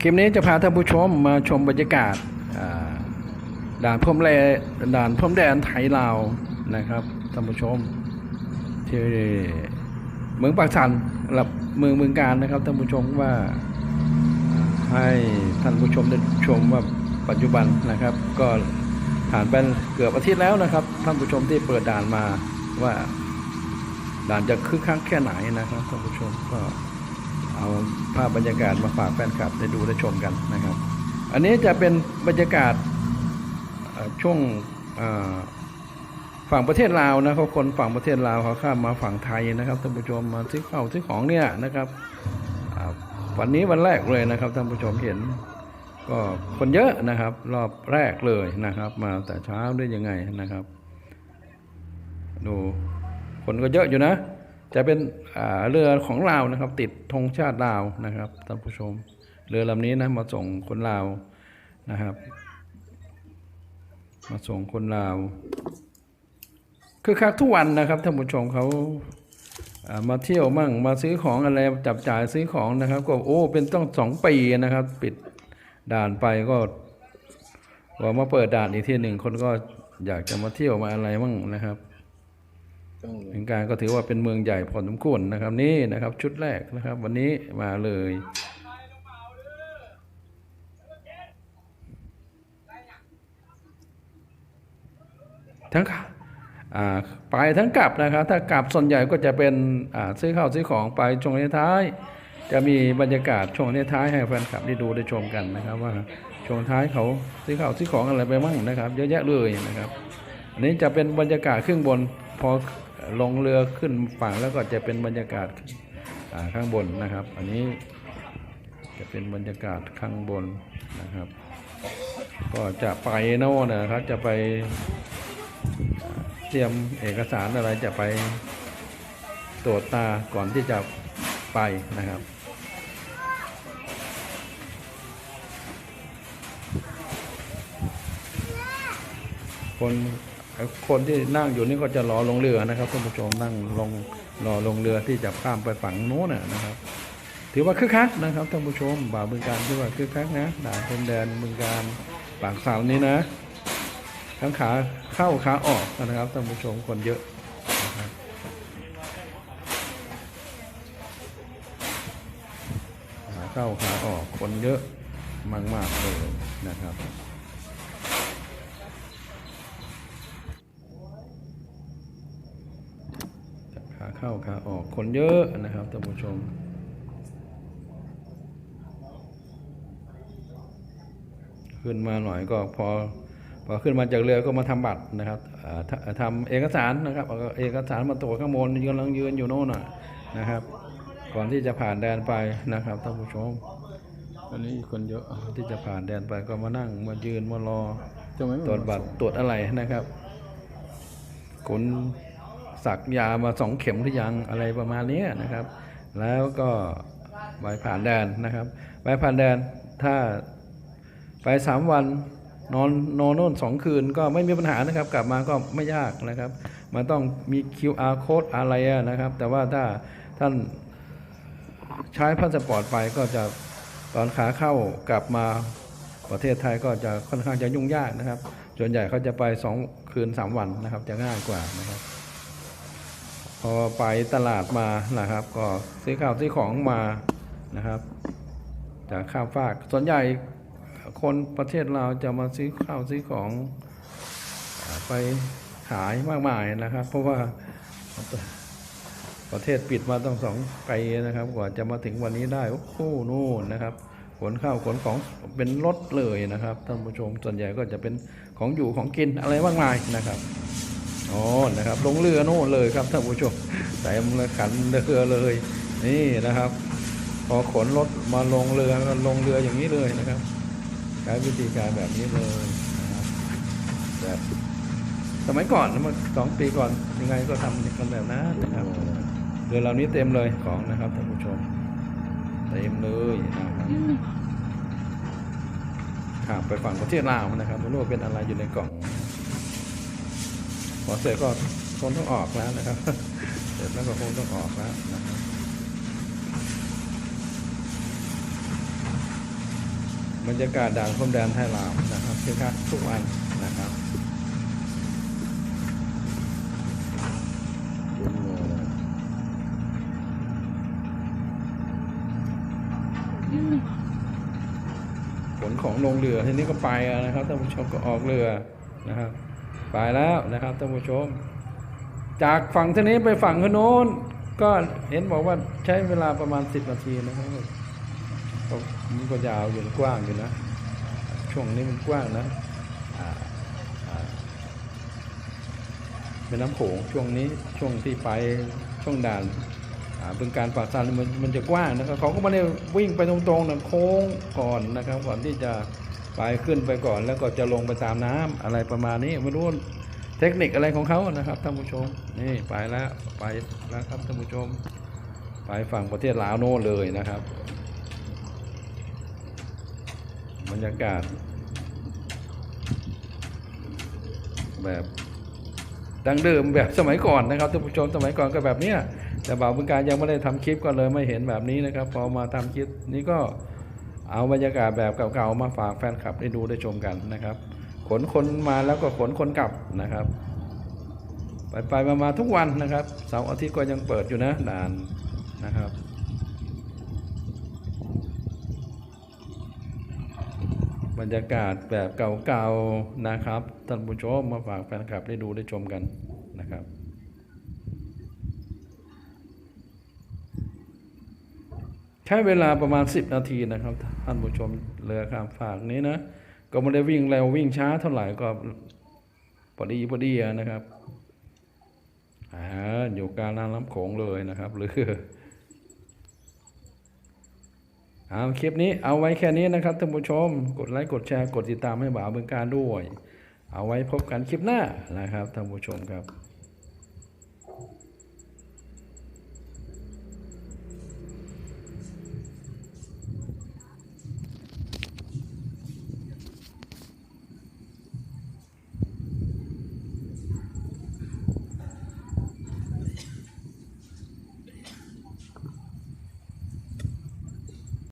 คลิปนี้จะพาท่านผู้ชมมาชมบรรยากาศด่านพรมแลด่านพรมแดนไทยลาวนะครับท่านผู้ชมที่เมืองปากสันกับเมืองเมืองการนะครับท่านผู้ชมว่าอ่าให้ท่านผู้ชมได้ชมว่าปัจจุบันนะครับ ก็ผ่านไปเกือบอาทิตย์แล้วนะครับ ท่านผู้ชมที่เปิดด่านมาว่าด่านจะคึกคักแค่ไหนนะครับท่านผู้ชมก็ เอาภาพบรรยากาศมาฝากแฟนคลับได้ดูได้ชมกันนะครับ อันนี้จะเป็นบรรยากาศช่วงฝั่งประเทศลาวนะครับคนฝั่งประเทศลาวเขาข้ามมาฝั่งไทยนะครับท่านผู้ชมมาซื้อข้าวซื้อของเนี่ยนะครับวันนี้วันแรกเลยนะครับท่านผู้ชมเห็น ก็คนเยอะนะครับ รอบแรกเลยนะครับ มาแต่เช้าได้ยังไงนะครับ ดูคนก็เยอะอยู่นะ จะเป็นเรือของลาวนะครับ ติดธงชาติลาวนะครับท่านผู้ชม เรือลำนี้นะมาส่งคนลาวนะครับ มาส่งคนลาวคือคักทุกวันนะครับท่านผู้ชมเขาอ่ามาเที่ยวมั่งมาซื้อของอะไรจับจ่ายซื้อของนะครับ ก็โอ้เป็นต้องสองปีนะครับ ปิดด่านไปก็ว่ามาเปิดด่านอีกทีหนึ่งคนก็อยากจะมาเที่ยวมาอะไรมั่งนะครับ เมืองการก็ถือว่าเป็นเมืองใหญ่พอสมควรนะครับ นี่นะครับ ชุดแรกนะครับ วันนี้มาเลยทั้งขาอ่าไปทั้งกลับนะครับ ถ้ากลับส่วนใหญ่ก็จะเป็นซื้อข้าวซื้อของไปช่วงท้าย จะมีบรรยากาศช่วงท้ายให้แฟนคลับได้ดูได้ชมกันนะครับ ว่าช่วงท้ายเขาซื้อข้าวซื้อของอะไรไปบ้างนะครับ เยอะแยะเลยนะครับ อันนี้จะเป็นบรรยากาศขึ้นบนพอ ลงเรือขึ้นฝั่งแล้วก็จะเป็นบรรยากาศข้างบนนะครับ อันนี้จะเป็นบรรยากาศข้างบนนะครับ ก็จะไปโน่นนะครับจะไปเตรียมเอกสารอะไรจะไปตรวจตาก่อนที่จะไปนะครับคน คนที่นั่งอยู่นี่ก็จะรอลงเรือนะครับท่านผู้ชมนั่งลงรอลงเรือที่จะข้ามไปฝั่งโน้นนะครับ ถือว่าคึกคักนะครับท่านผู้ชมบ่าวเมืองการถือว่าคึกคักนะด่านพรมแดนเมืองการปากสาวนี้นะ ทั้งขาเข้าขาออกนะครับท่านผู้ชมคนเยอะนะครับขาเข้าขาออกคนเยอะมากๆเลยนะครับ เข้าขาออกคนเยอะนะครับท่านผู้ชมขึ้นมาหน่อยก็พอพอขึ้นมาจากเรือก็มาทำบัตรนะครับอ่าททำเอกสารนะครับเอาเอกสารมาตรวจข้างบนกำลังยืนอยู่โน่นน่ะนะครับ ก่อนที่จะผ่านแดนไปนะครับท่านผู้ชมอันนี้คนเยอะที่จะผ่านแดนไปก็มานั่งมายืนมารอตรวจบัตรตรวจอะไรนะครับคุณ สักยามาสองเข็มหรือยังอะไรประมาณนี้นะครับ แล้วก็ใบผ่านแดนนะครับใบผ่านแดนถ้าไปสามวันนอนนอนโน่นสองคืนก็ไม่มีปัญหานะครับ กลับมาก็ไม่ยากนะครับ มันต้องมี QR code อะไรนะครับ แต่ว่าถ้าท่านใช้พาสปอร์ตไปก็จะตอนขาเข้ากลับมาประเทศไทยก็จะค่อนข้างจะยุ่งยากนะครับ ส่วนใหญ่เขาจะไปสองคืนสามวันนะครับ จะง่ายกว่านะครับ พอไปตลาดมานะครับ ก็ซื้อข้าวซื้อของมานะครับจากข้ามฟากส่วนใหญ่คนประเทศเราจะมาซื้อข้าวซื้อของไปขายมากมายนะครับ เพราะว่าประเทศปิดมาต้องสองปีนะครับ กว่าจะมาถึงวันนี้ได้โอ้โหนู่นนะครับขนข้าวขนของเป็นรถเลยนะครับท่านผู้ชมส่วนใหญ่ก็จะเป็นของอยู่ของกินอะไรมากมายนะครับ อ๋อนะครับ ลงเรือโน่นเลยครับท่านผู้ชมเต็มเลยขันเรือเลย นี่นะครับ พอขนรถมาลงเรือก็ลงเรืออย่างนี้เลยนะครับใช้วิธีการแบบนี้เลยนะครับแบบสมัยก่อนนะเมื่อสองปีก่อนยังไงก็ทำกันแบบนั้นนะครับเรือลำนี้เต็มเลยของนะครับท่านผู้ชม เต็มเลยนะครับข้ามไปฝั่งประเทศลาวนะครับไม่รู้ว่าเป็นอะไรอยู่ในกล่อง พอเสร็จก็คงต้องออกแล้วนะครับเสร็จแล้วก็คงต้องออกแล้วนะครับบรรยากาศด่านพรมแดนไทยลาวนะครับคึกคักทุกวันนะครับขนของลงเรือทีนี้ก็ไปแล้วนะครับท่านผู้ชมก็ออกเรือนะครับ ไปแล้วนะครับท่านผู้ชม จากฝั่งทนี้ไปฝั่งโน้น ก็เห็นบอกว่าใช้เวลาประมาณ10นาทีนะครับมันก็ยาวอยู่กว้างอยู่นะ ช่วงนี้มันกว้างนะอ่าอ่าแม่น้ำโขงช่วงนี้ช่วงที่ไปช่วงด่านอ่าบึงการปาซันมันมันจะกว้างนะครับเขาก็ไม่ได้วิ่งไปตรงๆนะโค้งก่อนนะครับก่อนที่จะ ไปขึ้นไปก่อนแล้วก็จะลงไปตามน้ำอะไรประมาณนี้ไม่รู้เทคนิคอะไรของเขานะครับท่านผู้ชมนี่ไปแล้วไปแล้วครับท่านผู้ชม ไปฝั่งประเทศลาวโน่เลยนะครับบรรยากาศ แบบดังเดิมแบบสมัยก่อนนะครับท่านผู้ชมสมัยก่อนก็แบบเนี้ยแต่บ่าวบึงการยังไม่ได้ทำคลิปก็เลยไม่เห็นแบบนี้นะครับ พอมาทำคลิปนี้ก็ เอาบรรยากาศแบบเก่าๆมาฝากแฟนคลับได้ดูได้ชมกันนะครับ ขนคนมาแล้วก็ขนคนกลับนะครับ ไปไปมามาทุกวันนะครับเสาร์อาทิตย์ก็ยังเปิดอยู่นะด่านนะครับบรรยากาศแบบเก่าๆนะครับท่านผู้ชมมาฝากแฟนคลับได้ดูได้ชมกันนะครับ ใช้เวลาประมาณ 10 นาทีนะครับ ท่านผู้ชมเรือข้ามฝากนี้นะ ก็ไม่ได้วิ่งเร็ววิ่งช้าเท่าไหร่ก็พอดีพอดีนะครับอ่าอยู่กลางน้ำลำโขงเลยนะครับเรือเอาคลิปนี้เอาไว้แค่นี้นะครับท่านผู้ชม กดไลค์กดแชร์กดติดตามให้บ่าวเบืองการด้วย เอาไว้พบกันคลิปหน้านะครับท่านผู้ชมครับ